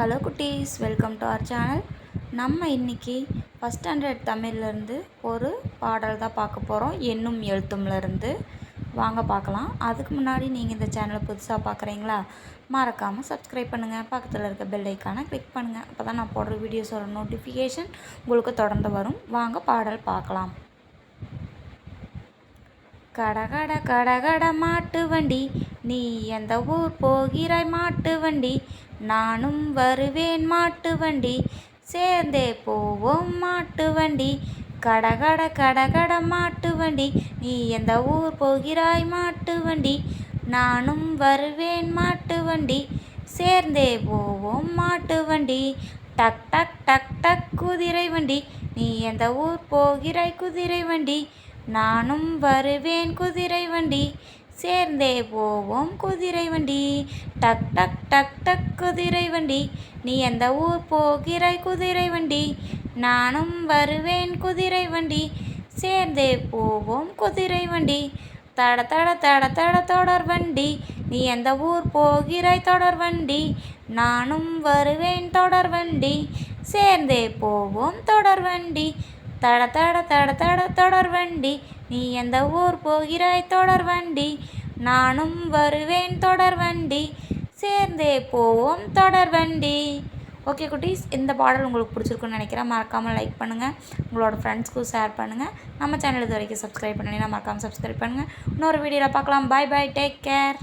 Hello குட்டீஸ் welcome to our channel நம்ம இன்றைக்கி ஃபஸ்ட் ஸ்டாண்டர்ட் தமிழ்லேருந்து ஒரு பாடல் தான் பார்க்க போகிறோம் என்னும் எழுத்தும்லேருந்து வாங்க பார்க்கலாம். அதுக்கு முன்னாடி நீங்கள் இந்த சேனலை புதுசாக பார்க்குறீங்களா? மறக்காமல் சப்ஸ்கிரைப் பண்ணுங்கள் பக்கத்தில் இருக்க பெல் ஐக்கானை கிளிக் பண்ணுங்கள் அப்போ தான் நான் போடுற வீடியோஸோட நோட்டிஃபிகேஷன் உங்களுக்கு தொடர்ந்து வரும். வாங்க பாடல் பார்க்கலாம். கடகட கடகட மாட்டு வண்டி நீ எந்த ஊர் போகிறாய் மாட்டு வண்டி? நானும் வருவேன் மாட்டு வண்டி சேர்ந்தே போவோம் மாட்டு வண்டி. கடகட கடகட மாட்டு வண்டி நீ எந்த ஊர் போகிறாய் மாட்டு வண்டி? நானும் வருவேன் மாட்டு வண்டி சேர்ந்தே போவோம் மாட்டு வண்டி. டக் டக் டக் டக் குதிரை வண்டி நீ எந்த ஊர் போகிறாய் குதிரை வண்டி? நானும் வருவேன் குதிரை வண்டி. சேர்ந்தே போவோம் குதிரை வண்டி. டக் டக் டக் டக் குதிரை வண்டி. நீ எந்த ஊர் போகிறாய் குதிரை வண்டி? நானும் வருவேன் குதிரை வண்டி. சேர்ந்தே போவோம் குதிரை வண்டி. தட தட தட தட தொடர் வண்டி. நீ எந்த ஊர் போகிறாய் தொடர் வண்டி? நானும் வருவேன் தொடர் வண்டி. சேர்ந்தே போவோம் தொடர் வண்டி. தட தட தட தட தொடர் வண்டி. நீ எந்த ஊர் போகிறாய்? தொடர் வண்டி. நானும் வருவேன் தொடர் வண்டி. சேர்ந்தே போவோம் தொடர் வண்டி. ஓகே குட்டீஸ் இந்த பாடல் உங்களுக்கு பிடிச்சிருக்குன்னு நினைக்கிறேன். மறக்காமல் லைக் பண்ணுங்கள் உங்களோட ஃப்ரெண்ட்ஸ்க்கும் ஷேர் பண்ணுங்கள் நம்ம சேனல் இது வரைக்கும் சப்ஸ்கிரைப் பண்ணி மறக்காமல் சப்ஸ்கிரைப் பண்ணுங்கள் இன்னொரு வீடியோவில் பார்க்கலாம். பாய் பாய் டேக் கேர்